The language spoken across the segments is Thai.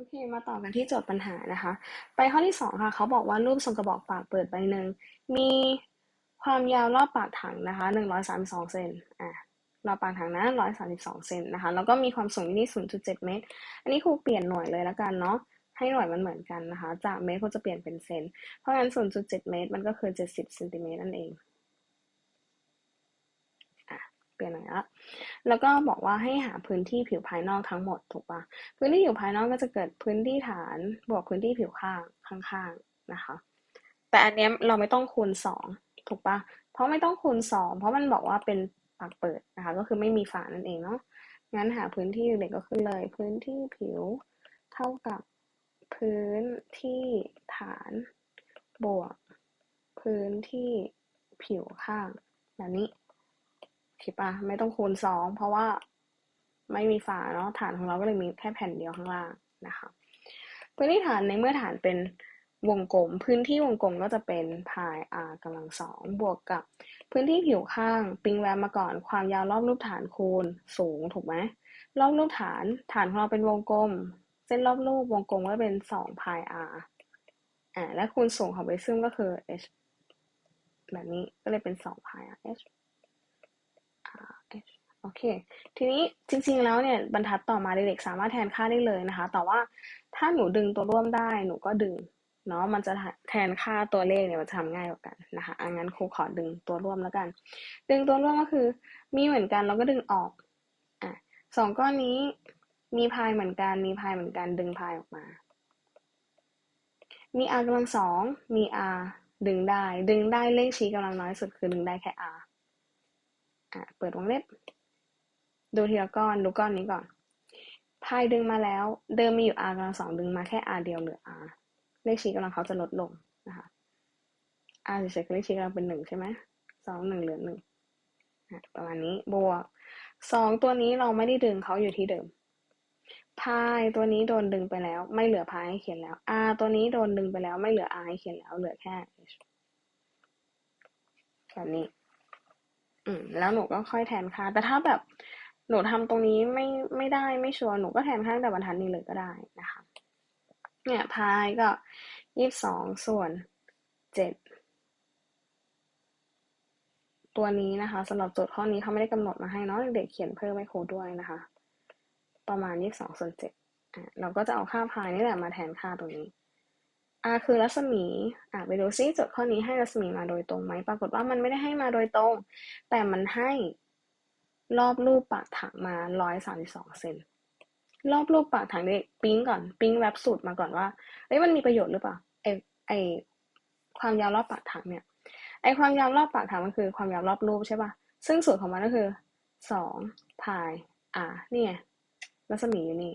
โอเค มาต่อกันที่โจทย์ปัญหานะคะ ไปข้อที่สองค่ะ เขาบอกว่ารูปทรงกระบอกปากเปิดใบหนึ่ง มีความยาวรอบปากถังนะคะหนึ่งร้อยสามสองเซนอะรอบปากถังนะร้อยสามสิบสองเซนนะคะ แล้วก็มีความสูงที่นี่ศูนย์จุดเจ็ดเมตร อันนี้ครูเปลี่ยนหน่วยเลยแล้วกันเนาะ ให้หน่วยมันเหมือนกันนะคะ จากเมตรครูจะเปลี่ยนเป็นเซน เพราะงั้นศูนย์จุดเจ็ดเมตร มันก็คือเจ็ดสิบเซนติเมตรนั่นเอง ปลี่ยนหน่อยละแล้วก็บอกว่าให้หาพื้นที่ผิวภายนอกทั้งหมดถูกปะพื้นที่ผิวภายนอกก็จะเกิดพื้นที่ฐานบวกพื้นที่ผิวข้างข้างๆนะคะ แต่อันเนี้ยเราไม่ต้องคูณสองถูกปะเพราะไม่ต้องคูณสองเพราะมันบอกว่าเป็นปากเปิดนะคะก็คือไม่มีฝานั่นเองเนาะงั้นหาพื้นที่เด็กก็ขึ้นเลย พื้นที่ผิวเท่ากับพื้นที่ฐานบวก พื้นที่ผิวข้างแบบนี้ คิดปะไม่ต้องคูณสองเพราะว่าไม่มีฝาเนาะฐานของเราก็เลยมีแค่แผ่นเดียวข้างล่างนะคะพื้นที่ฐานในเมื่อฐานเป็นวงกลม พื้นที่วงกลมก็จะเป็นพาย r กำลังสองบวกกับพื้นที่ผิวข้างปิงแวมมาก่อนความยาวรอบรูปฐานคูณสูงถูกไหมรอบรูปฐานฐานของเราเป็นวงกลม เส้นรอบรูปวงกลมก็เป็นสองพาย r อ่าและคูณสูงของเบซึมก็คือ h แบบนี้ก็เลยเป็นสองพาย r h โอเค ทีนี้จริงๆแล้วเนี่ยบรรทัดต่อมาเด็กๆสามารถแทนค่าได้เลยนะคะ แต่ว่าถ้าหนูดึงตัวร่วมได้หนูก็ดึงเนาะมันจะแทนค่าตัวเลขเนี่ยมันจะทำง่ายกว่ากันนะคะอังั้นครูขอดึงตัวร่วมแล้วกัน ดึงตัวร่วมก็คือ มีเหมือนกันเราก็ดึงออกอะสองก้อนนี้มีพายเหมือนกันมีพายเหมือนกันดึงพายออกมา มี r กำลังสองมี r ดึงได้ ดึงได้เลขชี้กำลังน้อยสุดคือดึงได้แค่ r อะเปิดวงเล็บ ดูทีละก้อนดูก้อนนี้ก่อนพายดึงมาแล้ว เดิมมีอยู่ r กำลังสองดึงมาแค่ r เดียวเหลือ r เลขชี้กำลังเขาจะลดลงนะคะ r เฉยๆเลขชี้กำลังเป็นหนึ่งใช่ไหมสองหนึ่งเหลือหนึ่งประมาณนี้บวกสองตัวนี้เราไม่ได้ดึงเขาอยู่ที่เดิมพายตัวนี้โดนดึงไปแล้ว ไม่เหลือพายให้เขียนแล้ว r ตัวนี้โดนดึงไปแล้วไม่เหลือ r ให้เขียนแล้วเหลือแค่ h แบบนี้ อืมแล้วหนูก็ค่อยแทนค่าแต่ถ้าแบบ หนูทำตรงนี้ไม่ไม่ได้ไม่ชัวร์หนูก็แทนค่างแต่บรรทัดนี้เลยก็ได้นะคะ เนี่ยพายก็ยี่สิบสองส่วนเจ็ดตัวนี้นะคะสำหรับโจทย์ข้อนี้เขาไม่ได้กำหนดมาให้เนาะเด็กเขียนเพิ่มให้ครูด้วยนะคะ ประมาณยี่สิบสองส่วนเจ็ดอะเราก็จะเอาค่าพายนี่แหละมาแทนค่าตรงนี้ r คือรัศมีอะไปดูซิโจทย์ข้อนี้ให้รัศมีมาโดยตรงไหมปรากฏว่ามันไม่ได้ให้มาโดยตรง แต่มันให้ รอบรูปปากถังมาร้อยสามสิบสองเซนรอบรูปปากถังเด็กปิ้งก่อนปิ้งแวบสูตรมาก่อนว่าเอ้ยมันมีประโยชน์หรือเปล่าไอไอความยาวรอบปากถังเนี่ยไอความยาวรอบปากถังมันคือความยาวรอบรูปใช่ป่ะซึ่งสูตรของมันก็คือสองพาย r นี่ไงรัศมีอยู่นี่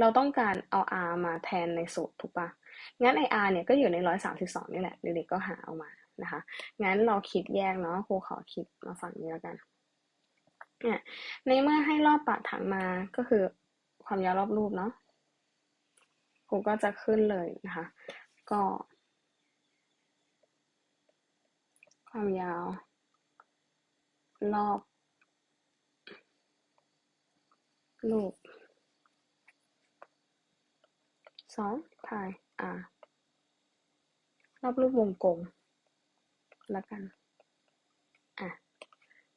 เราต้องการเอา r มาแทนในสูตรถูกปะงั้นไอ r เนี่ยก็อยู่ในร้อยสามสิบสองนี่แหละเด็กๆก็หาเอามานะคะ งั้นเราคิดแยกเนาะครูขอคิดมาฝั่งนี้แล้วกัน เนี่ยในเมื่อให้รอบปากถังมาก็คือความยาวรอบรูปเนาะครูก็จะขึ้นเลยนะคะ ก็ ความยาว รอบ รูปสองพาย r รอบรูปวงกลมแล้วกันอะ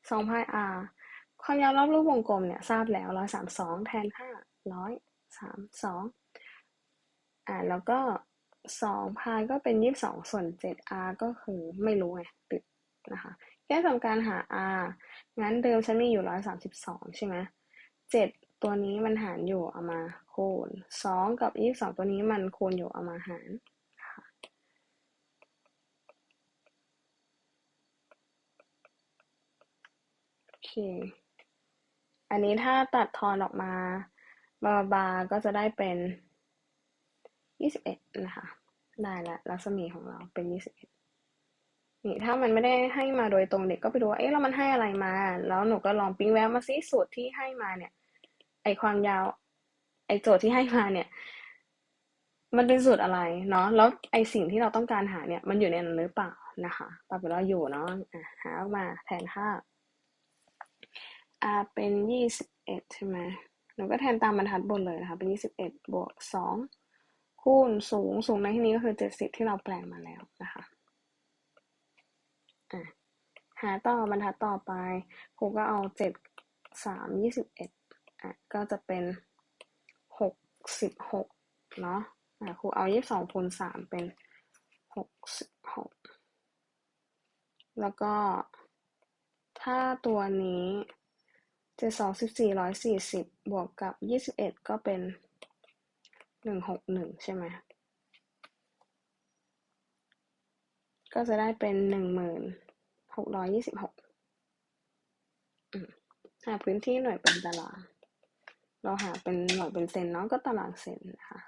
สองพาย r ความยาวรอบรูปวงกลมเนี่ยทราบแล้วร้อยสามสองแทนห้าร้อยสามสองอ่าแล้วก็สองพายก็เป็นยี่สิบสองส่วนเจ็ด r ก็คือไม่รู้ไงติดนะคะแค่ทำการหา r งั้นเดิมฉันมีอยู่ร้อยสามสิบสองใช่ไหมเจ็ดตัวนี้มันหารอยู่เอามาคูณสองกับยี่สิบสองตัวนี้มันคูณอยู่เอามาหารโอเค อันนี้ถ้าตัดทอนออกมาบาบาก็จะได้เป็นยี่สิบเอ็ดนะคะ ได้ละรัศมีของเราเป็นยี่สิบเอ็ดนี่ถ้ามันไม่ได้ให้มาโดยตรงเด็กก็ไปดูว่า เอ๊ะแล้วมันให้อะไรมา แล้วหนูก็ลองปิ้งแววมาซิสูตรที่ให้มาเนี่ย ไอความยาว ไอโจทย์ที่ให้มาเนี่ย มันเป็นสูตรอะไรเนาะ แล้วไอสิ่งที่เราต้องการหาเนี่ย มันอยู่ในนั้นหรือเปล่านะคะปรากฏว่าอยู่เนาะะหาออกมาแทนค่า r เป็นยี่สิบเอ็ดใช่ไหมนูก็แทนตามบรรทัดบนเลยนะคะ เป็นยี่สิบเอ็ดบวกสองคูณสูงสูงในที่นี้ก็คือเจ็ดสิบที่เราแปลงมาแล้วนะคะอะหาต่อบรรทัดต่อไปครูก็เอาเจ็ดสามยี่สิบเอ็ดอะก็จะเป็นหกสิบหกเนาะอะครูเอายี่สิบสองคูณสามเป็นหกสิบหกแล้วก็ถ้าตัวนี้ เจ็ดสองสิบสี่ร้อยสี่สิบบวกกับยี่สิบเอ็ดก็เป็นหนึ่งหกหนึ่งใช่ไหม ก็จะได้เป็นหนึ่งหมื่นหกร้อยยี่สิบหกหาพื้นที่หน่วยเป็นตาราง เราหาเป็นหน่วยเป็นเซนเนาะก็ตารางเซนนะคะ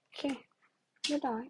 โอเคเรียบร้อย